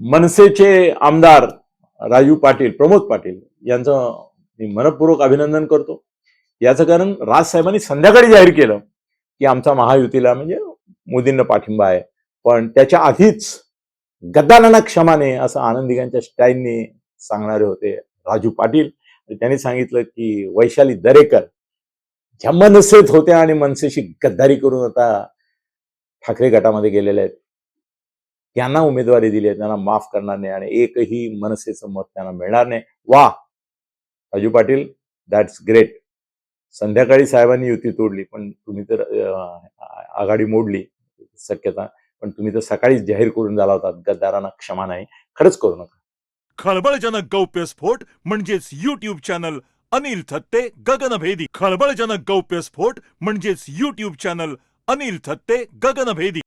मनसेचे आमदार राजू पाटील प्रमोद पाटील यांचं मी मनपूर्वक अभिनंदन करतो. याचं कारण राजसाहेबांनी संध्याकाळी जाहीर केलं की आमचा महायुतीला म्हणजे मोदींना पाठिंबा आहे. पण त्याच्या आधीच गद्दारांना क्षमाने असं आनंदिकांच्या स्टाईलने सांगणारे होते राजू पाटील. त्यांनी सांगितलं की वैशाली दरेकर ज्या मनसेत होत्या आणि मनसेशी गद्दारी करून आता ठाकरे गटामध्ये गेलेल्या आहेत. त्यांना उमेदवारी दिली आहे त्यांना माफ करणार नाही आणि एकही मनसेचं मत त्यांना मिळणार नाही. वा! राजू पाटील दॅट्स ग्रेट संध्याकाळी साहेबांनी युती तोडली पण तुम्ही तर आघाडी मोडली शक्यता. पण तुम्ही तर सकाळीच जाहीर करून झाला होता गद्दारांना क्षमा नाही. खरंच करू नका. खळबळजनक गौप्यस्फोट म्हणजेच युट्यूब चॅनल अनिल थत्ते गगनभेदी. खळबळजनक गौप्यस्फोट म्हणजेच युट्यूब चॅनल अनिल थत्ते गगनभेदी.